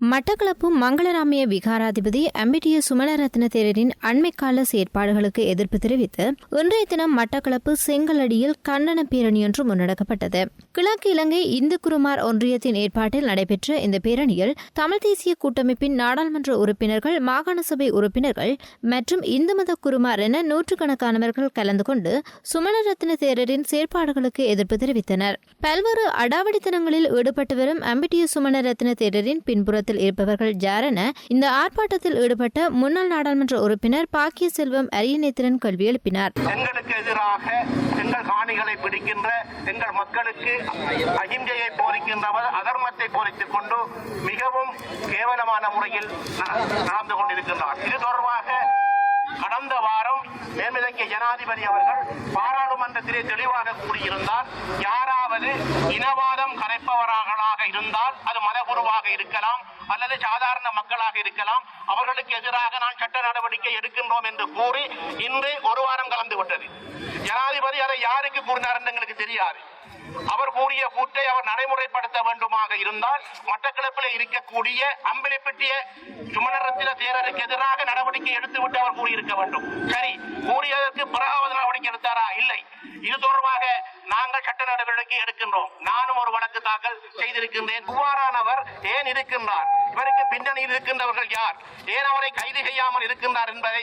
மட்டக்களப்பு மங்களராமிய விகாராதிபதி அம்பிடிய சுமணரத்ன தேரரின் அண்மைக்கால செயற்பாடுகளுக்கு எதிர்ப்பு தெரிவித்து இன்றைய தினம் மட்டக்களப்பு செங்கலடியில் கண்டன பேரணி ஒன்று முன்னெடுக்கப்பட்டது. கிழக்கு இலங்கை இந்து குருமார் ஒன்றியத்தின் ஏற்பாட்டில் நடைபெற்ற இந்த பேரணியில் தமிழ் தேசிய கூட்டமைப்பின் நாடாளுமன்ற உறுப்பினர்கள் மாகாண சபை உறுப்பினர்கள் மற்றும் இந்து மத குருமார் என நூற்றுக்கணக்கானவர்கள் கலந்து கொண்டு சுமணரத்ன தேரரின் செயற்பாடுகளுக்கு எதிர்ப்பு தெரிவித்தனர். பல்வேறு அடாவடித்தனங்களில் ஈடுபட்டு வரும் அம்பிடிய சுமணரத்ன தேரரின் பின்புறத்தில் இருப்பவர்கள் ஜாரன இந்த ஆர்ப்பாட்டத்தில் ஈடுபட்ட முன்னாள் நாடாளுமன்ற உறுப்பினர் பாக்கிய செல்வம் அரியநேத்திரன் கல்வி எழுப்பினார். எங்களுக்கு எதிராக எங்கள் காணிகளை பிடிக்கின்ற எங்கள் மக்களுக்கு அகிம்சையை போரிக்கின்றவர் அதர்மத்தை போரித்துக் கொண்டு மிகவும் கேவலமான முறையில் நடந்து கொண்டிருக்கின்றார். இது தொடர்பாக கடந்த வாரம் மேல்மிதங்கிய ஜனாதிபதி அவர்கள் பாராளுமன்றத்திலே தெளிவாக கூறியிருந்தார். யாராவது இனவாதம் கரைப்பவர்களாக இருந்தால் அது மதகுருவாக இருக்கலாம். அல்லது சாதாரண மக்களாக இருக்கலாம். அவர்களுக்கு எதிராக நான் சட்ட நடவடிக்கை எடுக்கின்றோம் என்று கூறி இன்று ஒரு வாரம் கலந்து விட்டது. ஜனாதிபதி அதை யாருக்கு கூறினார் என்று எங்களுக்கு தெரியாது. அவர் கூறிய கூற்றை அவர் நடைமுறைப்படுத்த வேண்டுமாக இருந்தால் மட்டக்களப்பில் இருக்கக்கூடிய அம்பலிப்பட்டிய சுமணரத்தின தேரருக்கு எதிராக நடவடிக்கை எடுத்துவிட்டு அவர் கூறியிருக்க வேண்டும். சரி கூறியதற்கு பிறகாவது நடவடிக்கை எடுத்தாரா? இல்லை. இது தொடர்பாக நாங்கள் சட்ட நடவடிக்கை எடுக்கின்றோம். நானும் ஒரு வழக்கு தாக்கல் செய்திருக்கின்றேன். இவ்வாறானவர் ஏன் இருக்கின்றார்? இவருக்கு பின்னணியில் இருக்கின்றவர்கள் யார்? ஏன் அவரை கைது செய்யாமல் இருக்கின்றார் என்பதை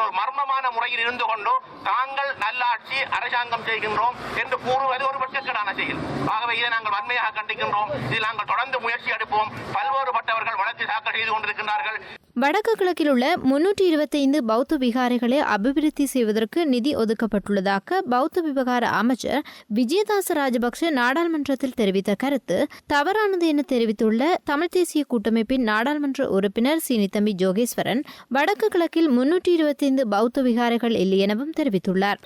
ஒரு மர்மமான முறையில் இருந்து கொண்டு தாங்கள் நல்ல கூட்டாட்சி அரசாங்கம் செய்கின்றோம் என்று கூறுவது ஒரு பட்சக்கடான செயல் ஆகவே இதை நாங்கள் வன்மையாக கண்டிக்கின்றோம். இதில் நாங்கள் தொடர்ந்து முயற்சி எடுப்போம். பல்வேறுபட்டவர்கள் வழக்கு தாக்கல் செய்து கொண்டிருக்கின்றார்கள். வடக்கு கிழக்கில் உள்ள முன்னூற்றி இருபத்தைந்து பௌத்த விகாரைகளை அபிவிருத்தி செய்வதற்கு நிதி ஒதுக்கப்பட்டுள்ளதாக பௌத்த விவகார அமைச்சர் விஜயதாச ராஜபக்ஷ நாடாளுமன்றத்தில் தெரிவித்த கருத்து தவறானது என தெரிவித்துள்ள தமிழ் தேசிய கூட்டமைப்பின் நாடாளுமன்ற உறுப்பினர் சீனித்தம்பி ஜோகேஸ்வரன் வடக்கு கிழக்கில் முன்னூற்றி இருபத்தைந்து பௌத்த விகாரைகள் இல்லை எனவும் தெரிவித்துள்ளார்.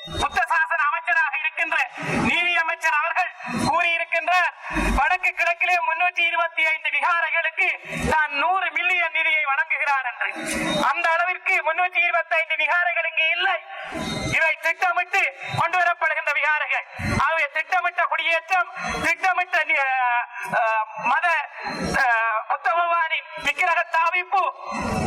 நீதி அமைச்சர் அவர்கள் கூறியிருக்கின்றார் வடக்கு கிழக்கிலே முன்னூற்றி இருபத்தி ஐந்து விகாரைகளுக்கு தான் நூறு வழங்குகிறார் என்று அந்த அளவிற்கு முன்னூற்றி இருபத்தி ஐந்து விகாரைகள் இல்லை. இவை திட்டமிட்டு கொண்டு வரப்படுகின்ற விகாரங்கள் ஆகவே திட்டமிட்ட குடியேற்றம் திட்டமிட்ட மத அஹ், விக்கிரக தாவிப்பு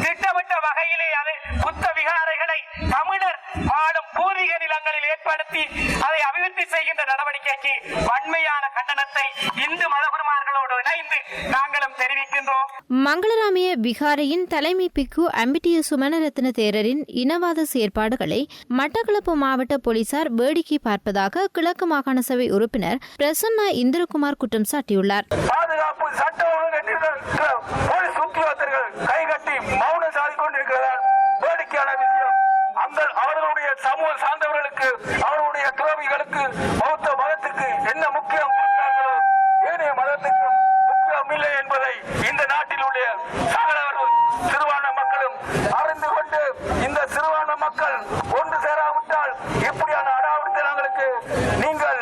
திட்டமிட்ட வகையிலே அது புத்த விகாரைகளை தமிழர் வாழும் பூர்வீக நிலங்களில் ஏற்படுத்தி அதை அபிவிருத்தி செய்கின்ற நடவடிக்கைக்கு வன்மையான கண்டனத்தை இந்து மதகுருமார்களோடு இணைந்து நாங்கள் தெரிவிக்கின்றோம். மங்களராமிய விகாரையின் தலைமை பிக்கு அம்பிட்டிய சுமணரத்ன தேரரின் இனவாத செயற்பாடுகளை மட்டக்களப்பு மாவட்ட போலீசார் வேடிக்கை பார்ப்பதாக கிழக்கு மாகாண சபை உறுப்பினர் பிரசன்னா இந்திரகுமார் குற்றம் சாட்டியுள்ளார். பாதுகாப்பு சட்ட ஒழுங்கு போலீஸ் உத்தியோகத்தர்கள் கைகட்டி மௌனம் சாதி கொண்டிருக்கிறார் வேடிக்கையான விஷயம். அந்த அவர்களுடைய சமூக சார்ந்தவர்களுக்கு அவர்களுடைய துறவிகளுக்கு பௌத்த மதத்துக்கு என்ன முக்கியம் கொடுக்கிறார்களோ, ஏனைய மதத்துக்கும் முக்கியம் இல்லை என்பதை இந்த நாட்டில் உள்ள சகலவரும் சிறுபான்மை மக்களும் அறிந்து கொண்டு இந்த சிறுபான்மை மக்கள் ஒன்று சேராவிட்டால் இப்படியான அடாவடித்தனங்களுக்கு நீங்கள்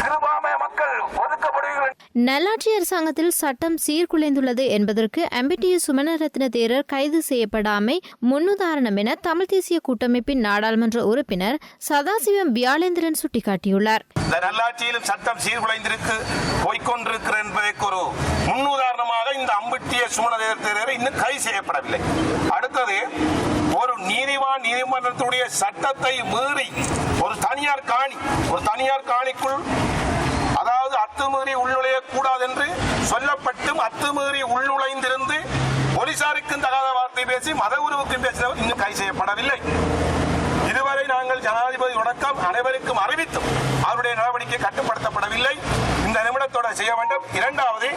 சிறுபான்மை மக்கள் ஒதுக்கப்படுவீர்கள் நல்லாட்சி அரசாங்கத்தில் சட்டம் சீர்குலைந்துள்ளது என்பதற்கு அம்பிட்டிய சுமணரத்ன தேரர் கைது செய்யப்படாமை முன்னுதாரணம் என தமிழ் தேசிய கூட்டமைப்பின் நாடாளுமன்ற உறுப்பினர் சதாசிவம் வியாளேந்திரன் சுட்டிக்காட்டியுள்ளார். இந்த நல்லாட்சியில் சட்டம் சீர்குலைந்திருக்கு போய்கொண்டிருக்கிற என்பதற்கு ஒரு முன்னுதாரணமாக இந்த அம்பிட்டிய தேரர் இன்னும் கைது செய்யப்படவில்லை. அடுத்தது ஒரு நீதிவான் நீதிமன்றத்துடைய சட்டத்தை மீறி ஒரு தனியார் காணி ஒரு தனியார் காணிக்குள் அத்துமீறி உள்நுழைய கூடாது என்று சொல்லப்பட்டும் அத்துமீறி உள்நுழைந்திருந்து போலீசாருக்கும் தகாத வார்த்தை பேசி மத உருவுக்கும் பேசினவர் இன்னும் கைது செய்யப்படவில்லை. இதுவரை நாங்கள் ஜனாதிபதி வணக்கம் அனைவருக்கும் அறிவித்தும் அவருடைய நடவடிக்கை கட்டுப்படுத்தப்படவில்லை. இந்த நிமிடத்தோட செய்ய வேண்டும். இரண்டாவது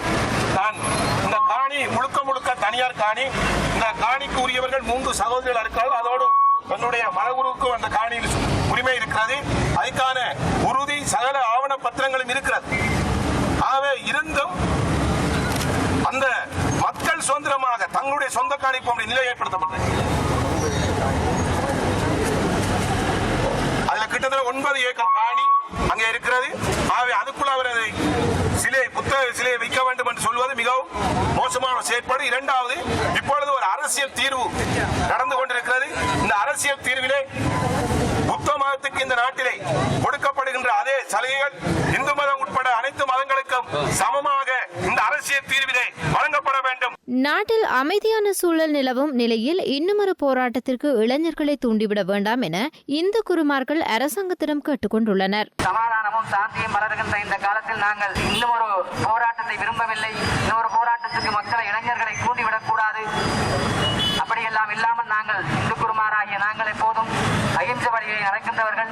நான் இந்த காணி முழுக்க முழுக்க தனியார் காணி இந்த காணிக்கு உரியவர்கள் மூன்று சகோதரிகள் இருக்கிறார்கள். அதோடு என்னுடைய மனகுருவுக்கும் அந்த காணியில் உரிமை இருக்கிறது. அதுக்கான உறுதி சகல ஆவண பத்திரங்களும் இருக்கிறது ஆகவே இருந்தும் அந்த மக்கள் சுதந்திரமாக தங்களுடைய சொந்த காணிப்பு நிலை ஏற்படுத்தப்பட்டது அதுல கிட்டத்தட்ட ஒன்பது ஏக்கர் காணி அங்கே இருக்கிறது. ஆகவே அதுக்குள்ள அவர் அதை சிலை புத்தக சிலையை வைக்க வேண்டும் என்று சொல்வது மிகவும் மோசமான செயற்பாடு. இரண்டாவது இப்பொழுது ஒரு அரசியல் தீர்வு நடந்து கொண்டிருக்கிறது. இந்த அரசியல் தீர்விலே புத்த மதத்துக்கு இந்த நாட்டிலே கொடுக்கப்படுகின்ற அதே சலுகைகள் இந்து மதம் உட்பட அனைத்து மதங்களுக்கும் சமமாக இந்த அரசியல் அரசியல் தீர்வினை வழங்கப்பட வேண்டும் நாட்டில் அமைதியான சூழல் நிலவும் நிலையில் இன்னுமொரு போராட்டத்திற்கு இளைஞர்களை தூண்டிவிட வேண்டாம் என இந்து குருமார்கள் அரசாங்கத்திடம் கேட்டுக்கொண்டுள்ளனர். சமாதானமும் சாந்தியும் மலர்கின்ற இந்த காலத்தில் நாங்கள் இன்னும் ஒரு போராட்டத்தை விரும்பவில்லை. இன்னொரு போராட்டத்துக்கு மக்களை இளைஞர்களை தூண்டிவிடக் கூடாது. அப்படியெல்லாம் இல்லாமல் நாங்கள் இந்து குருமாராகிய நாங்கள் எப்போதும் அகிம்ச வழியை நடக்கின்றவர்கள்.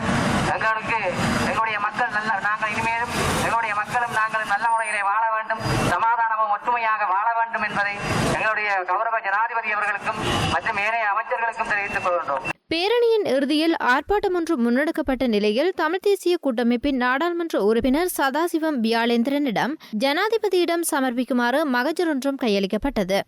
எங்களுக்கு எங்களுடைய மக்கள் நல்ல நாங்கள் இனிமேலும் எங்களுடைய மக்களும் நாங்களும் நல்ல முறையிலே வாழ வேண்டும் சமாதானமும் ஒற்றுமையாக வாழ வேண்டும் என்பதை எங்களுடைய கௌரவ ஜனாதிபதி அவர்களுக்கும் மற்றும் ஏனைய அமைச்சர்களுக்கும் பேரணியின் இறுதியில் ஆர்ப்பாட்டம் ஒன்று முன்னெடுக்கப்பட்ட நிலையில் தமிழ் தேசிய கூட்டமைப்பின் நாடாளுமன்ற உறுப்பினர் சதாசிவம் வியாளேந்திரனிடம் ஜனாதிபதியிடம் சமர்ப்பிக்குமாறு மகஜர் ஒன்றும் கையளிக்கப்பட்டது.